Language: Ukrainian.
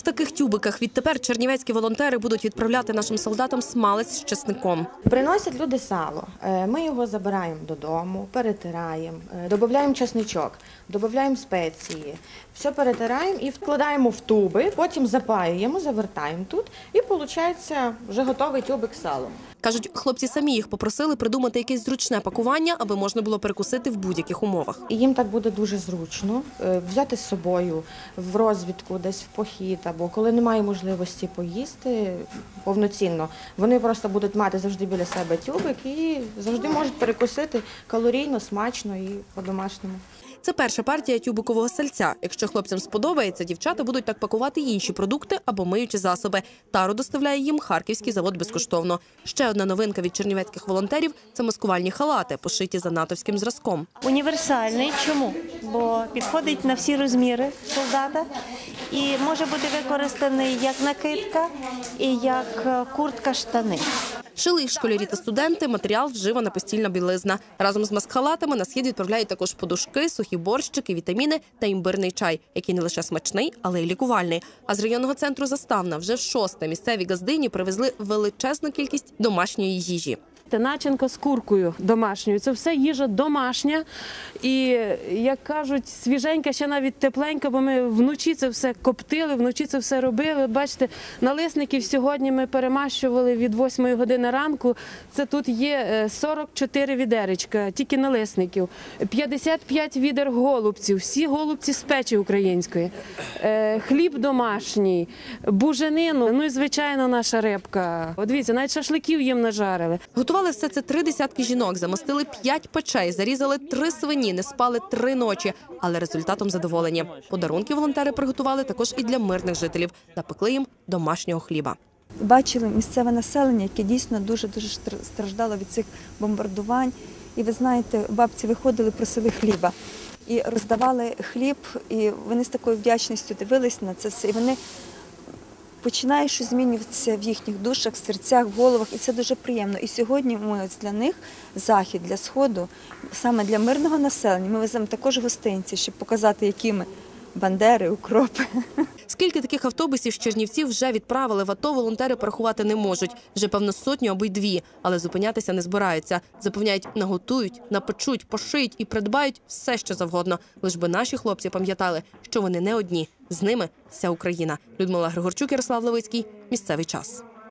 в таких тюбиках відтепер чернівецькі волонтери будуть відправляти нашим солдатам смалець з чесником. Приносять люди сало. Е, Ми його забираємо додому, перетираємо, е, додаємо чесничок, додаємо спеції, все перетираємо і вкладаємо в туби, потім запаюємо, завертаємо тут, і виходить вже готовий тюбик з салом. Кажуть, хлопці самі їх попросили придумати якесь зручне пакування, аби можна було перекусити в будь-яких умовах. Їм так буде дуже зручно е, взяти з собою в розвідку, десь в похід, або коли немає можливості поїсти повноцінно. Вони просто будуть мати завжди біля себе тюбик і завжди можуть перекусити калорійно, смачно і по-домашньому. Це перша партія тюбикового сальця. Якщо хлопцям сподобається, дівчата будуть так пакувати інші продукти або миючі засоби. Тару доставляє їм харківський завод безкоштовно. Ще одна новинка від чернівецьких волонтерів це маскувальні халати, пошиті за натовським зразком. Універсальний. Чому? Бо підходить на всі розміри солдата і може бути використаний як накидка і як е, куртка штани. Шили їх школярі та студенти. Матеріал вживана постільна білизна. Разом з маскхалатами на схід відправляють також подушки, сухі борщики, вітаміни та імбирний чай, який не лише смачний, але й лікувальний. А з районного центру Заставна вже в шосте місцеві газдині привезли величезну кількість домашньої їжі. Начинка з куркою домашньою. Це все їжа домашня. І, як кажуть, свіженька, ще навіть тепленька, бо ми вночі це все коптили, вночі це все робили. Бачите, налисників сьогодні ми перемащували від 8 години ранку. Це тут є е, 44 відеречка, тільки налисників, 55 відер голубців, всі голубці з печі української, Е, хліб домашній, буженину, ну і звичайно наша рибка. От дивіться, навіть шашликів їм нажарили. Готували все це три десятки жінок, замостили п'ять печей, зарізали три свині, не спали три ночі, але результатом задоволені. Подарунки волонтери приготували також і для мирних жителів, напекли їм домашнього хліба. бачили місцеве населення, яке дійсно дуже дуже страждало від цих бомбардувань. І ви знаєте, бабці виходили, просили хліба і роздавали хліб, і вони з такою вдячністю дивились на це все. І вони починає щось змінюватися в їхніх душах, серцях, головах, і це дуже приємно. І сьогодні ми ось для них захід для сходу, саме для мирного населення. Ми веземо також гостинці, щоб показати, які ми бандери, укропи. Скільки таких автобусів з Чернівців вже відправили в АТО, волонтери порахувати не можуть. Вже певно сотню або й дві, але зупинятися не збираються. Запевняють, наготують, напечуть, пошиють і придбають все, що завгодно. Лиш би наші хлопці пам'ятали, що вони не одні. З ними вся Україна. Людмила Григорчук, Ярослав Левицький. Місцевий час.